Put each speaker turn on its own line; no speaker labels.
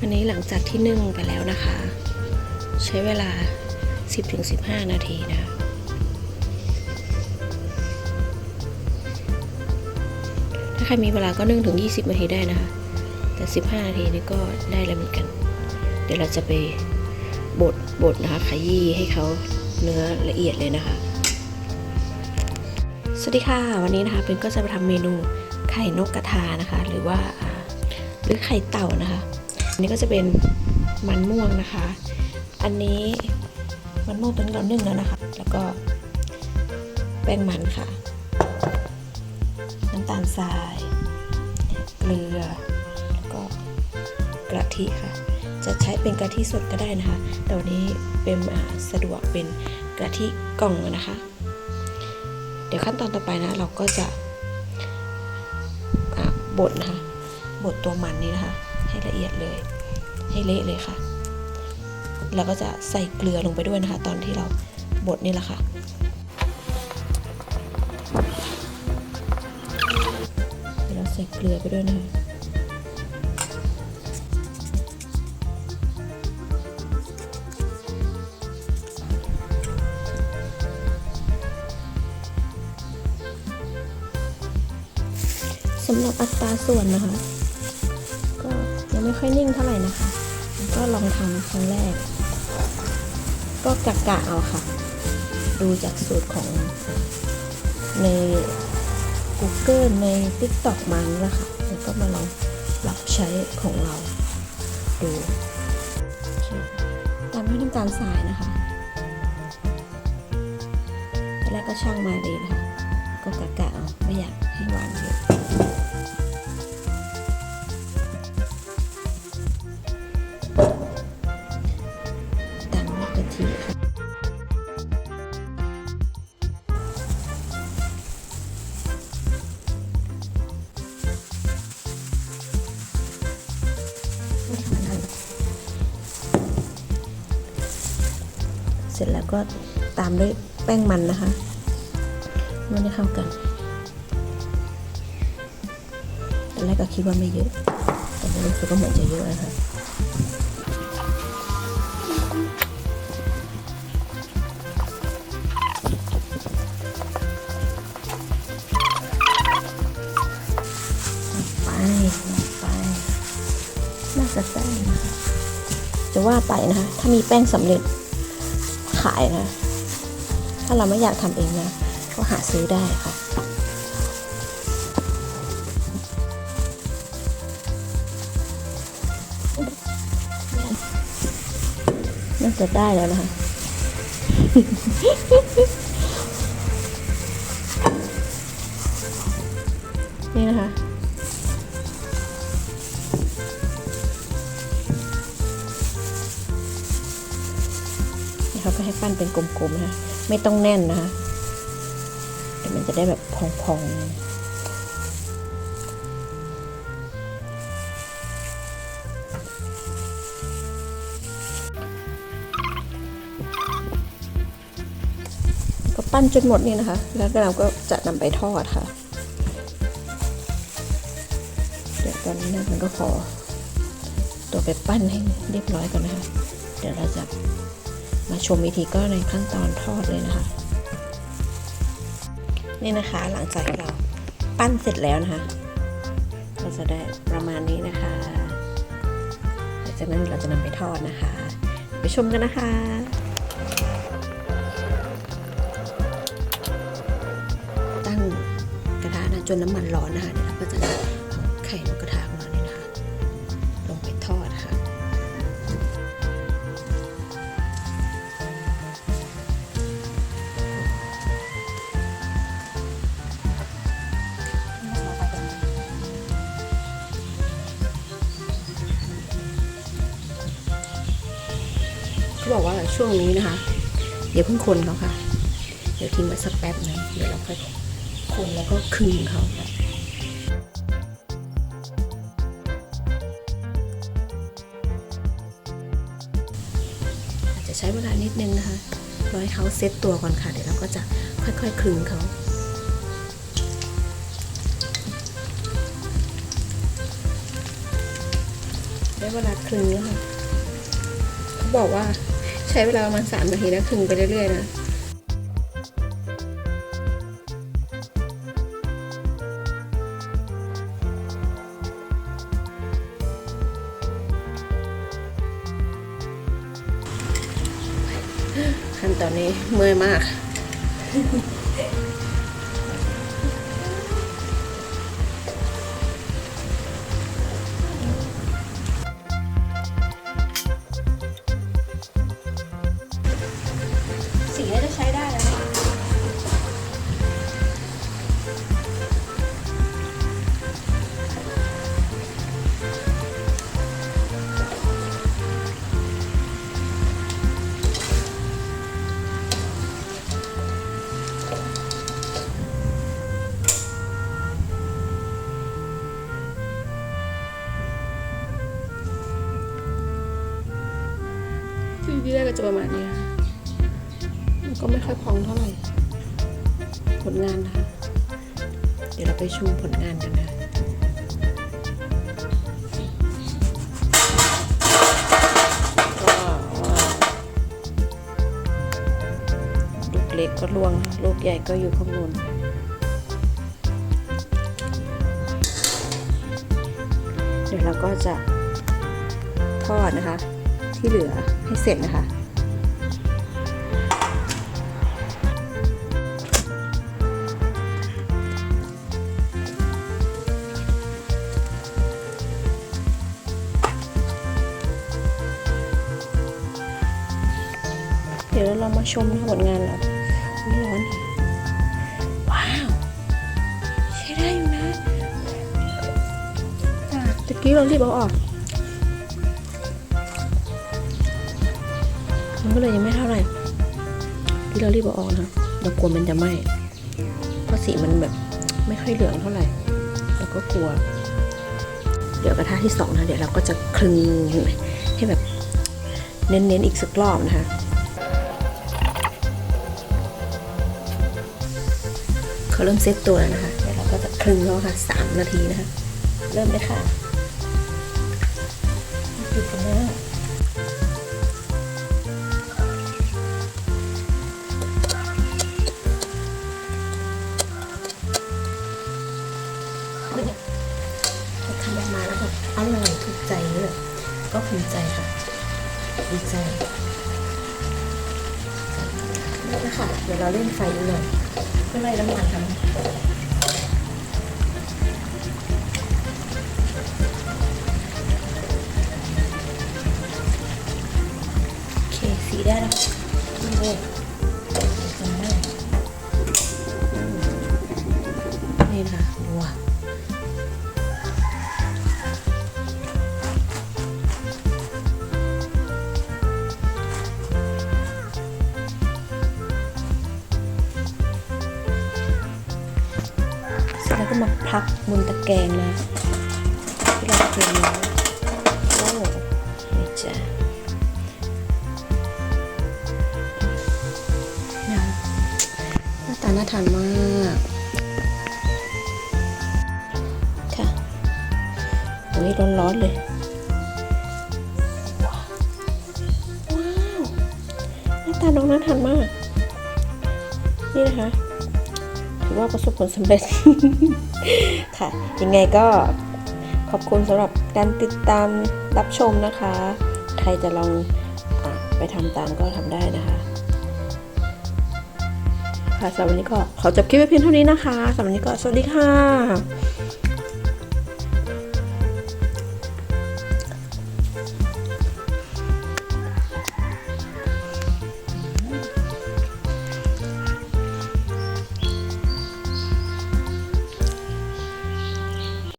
อันนี้หลังจากที่นึ่งไปแล้วนะคะ ใช้เวลา 10-15 นาทีนะถ้าใครมีเวลาก็นึ่งถึง 20 นาทีได้นะคะ แต่ 15 นาทีนี่ก็ได้แล้วเหมือนกัน เดี๋ยวเราจะไปบดบดนะคะขยี้ให้เขาเนื้อละเอียดเลยนะคะ สวัสดีค่ะ วันนี้นะคะเป็นก็จะไปทำเมนูไข่นกกระทานะคะ หรือว่าหรือไข่เต่านะคะ อันนี้ก็จะเป็นมันม่วงนะคะ อันนี้มันม่วงตอนนี้เรานึ่งแล้วนะคะ แล้วก็แป้งมันค่ะ น้ำตาลทราย เกลือ แล้วก็กะทิค่ะ จะใช้เป็นกะทิสดก็ได้นะคะ แต่วันนี้เป็นสะดวกเป็นกะทิกล่องนะคะ เดี๋ยวขั้นตอนต่อไปนะ เราก็จะะบดนะคะบดตัวมันนี้นะคะ ให้ละเอียดเลย ให้เละเลยค่ะแล้วก็จะใส่เกลือลงไปด้วยนะคะ ตอนที่เราบดนี่แหละค่ะเดี๋ยวเราใส่เกลือไปด้วยนะคะสำหรับอัตราส่วนนะคะ ไม่ค่อยนิ่งเท่าไหร่นะคะ ก็ลองทำครั้งแรก ก็กะกะเอาค่ะ ดูจากสูตรของใน Google ใน TikTok มานี่แหละค่ะแล้วก็มาลองปรับใช้ของเราดูโอเคตามด้วยน้ำตาลทรายนะคะแล้วก็ช่างมาดีนะคะ ก็กะกะเอาไม่อยากให้หวานเยอะ ก็ตามด้วยแป้งมันนะคะนวดให้เข้ากันตอนแรกก็คิดว่าไม่เยอะ แต่รู้สึกว่าเหมือนจะเยอะนะคะไปไปน่าจะได้นะคะจะว่าไปนะคะ ถ้ามีแป้งสำเร็จ ขายนะ ถ้าเราไม่อยากทำเองนะ ก็หาซื้อได้ค่ะน่าจะได้แล้วนะคะนี่นะคะ ปั้นเป็นกลมๆนะคะไม่ต้องแน่นนะคะเดี๋ยวมันจะได้แบบพองๆก็ปั้นจนหมดนี่นะคะ แล้วเราก็จะนำไปทอดค่ะ เดี๋ยวตอนนี้มันก็ขอ ตัวไปปั้นให้เรียบร้อยก่อนนะคะ เดี๋ยวเราจะ มาชมวิธีก็ในขั้นตอนทอดเลยนะคะ นี่นะคะหลังจากเราปั้นเสร็จแล้วนะคะ เราจะได้ประมาณนี้นะคะหลังจากนั้นเราจะนำไปทอดนะคะ ไปชมกันนะคะตั้งกระทะนะจนน้ำมันร้อนนะคะเดี๋ยวเราก็จะนำไข่นกกระทา ช่วงนี้นะคะอย่าเพิ่งคนเขาค่ะ เดี๋ยวทิ้งไว้สักแป๊บนึงเดี๋ยวเราค่อยคนแล้วก็คึงเขาค่ะอาจจะใช้เวลานิดนึงนะคะรอให้เขาเซตตัวก่อนค่ะ เดี๋ยวเราก็จะค่อยๆคลึงเขาได้เวลาคลึงแล้วค่ะ เขาบอกว่า ใช้เวลาประมาณสามนาทีแล้วคึงไปเรื่อยๆนะขั้นตอนนี้เมื่อยมาก จะประมาณนี้ค่ะมันก็ไม่ค่อยพองเท่าไหร่ ผลงานนะคะ เดี๋ยวเราไปชมผลงานกันนะลูกเล็กก็ล่วง ลูกใหญ่ก็อยู่ข้างบนเดี๋ยวเราก็จะทอดนะคะ ที่เหลือให้เสร็จนะคะ ดี๋ยวเรามาชมผลงานเราร้อนว้าวใช้ได้อยู่นะอะตะกี้เรารีบเอาออกมันก็เลยยังไม่เท่าไหร่ที่เรารีบเอาออกนะเรากลัวมันจะไหม้เพราะสีมันแบบไม่ค่อยเหลืองเท่าไหร่เราก็กลัว เดี๋ยวกระทะที่สองนะเดี๋ยวเราก็จะคลึงให้แบบเน้นๆอีกสักรอบนะคะ เขาเริ่มเซตตัวแล้วนะคะเดี๋ยวเราก็จะคลึงแล้วค่ะสามนาทีนะคะ เริ่มเลยค่ะปิดกันนะทำออกมาแล้วแบบอร่อยถูกใจเลยก็ภูมิใจค่ะดีใจนี่นะคะเดี๋ยวเราเล่นไฟอีกหน่อย เพื่อไล่น้ำมันทำ มาพักบนตะแกรงนะที่เราเตรียมไว้โอ้นี่จ้ะนี่ยหน้าตาน่าทานมากค่ะโอ้ยร้อนๆเลยว้าวหน้าตาน้องน่าทานมาก นี่นะคะ ถือว่าประสบผลสำเร็จค่ะ ยังไงก็ขอบคุณสำหรับการติดตามรับชมนะคะ ใครจะลองอไปทำตามก็ทำได้นะคะ ค่ะสำหรับวันนี้ก็ขอจบคลิปไว้เพียงเท่านี้นะคะสำหรับวันนี้ก็สวัสดีค่ะ